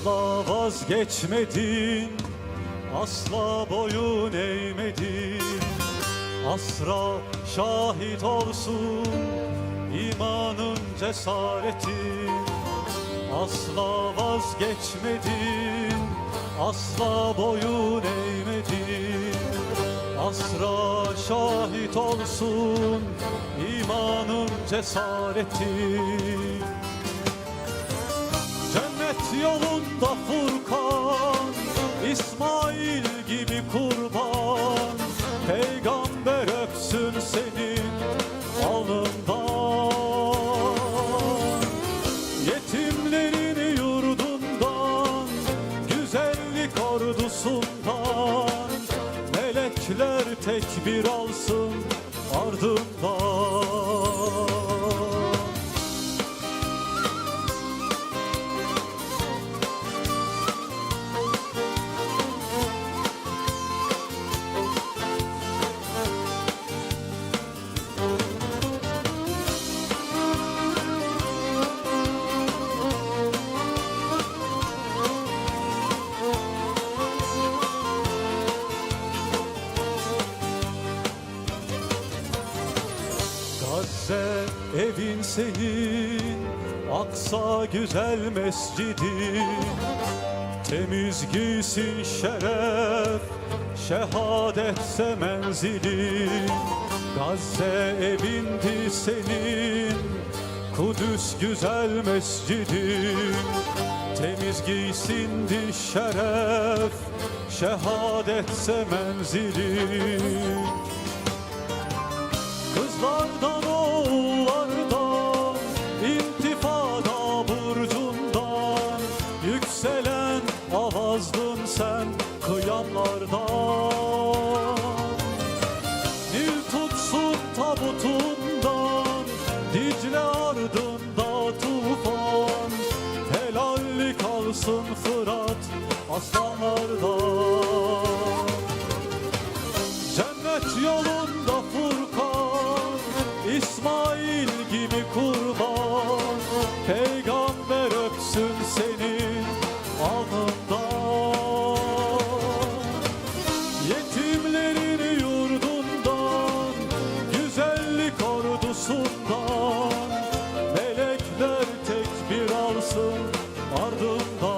Asla vazgeçmedin Asla boyun eğmedin. Asra şahit olsun imanın cesaretin. Asla vazgeçmedin Asla boyun eğmedin. Asra şahit olsun imanın cesaretin. Cennet yolunda Furkan İsmail gibi kurban. Peygamber öpsün senin alnından. Yetimlerin yurdundan Güzellik ordusundan. Melekler tekbir alsın ardından evin senin Aksa güzel mescidin Temiz giysin şeref Şehadetse menzilin Gazze evindi senin Kudüs güzel mescidin Temiz giysindi şeref Şehadetse menzilin avazdın sen kıyamlardan Nil tutsun tabutundan Dicle ardında tufan. Helallik alsın Fırat aslanlardan tekbir alsın ardından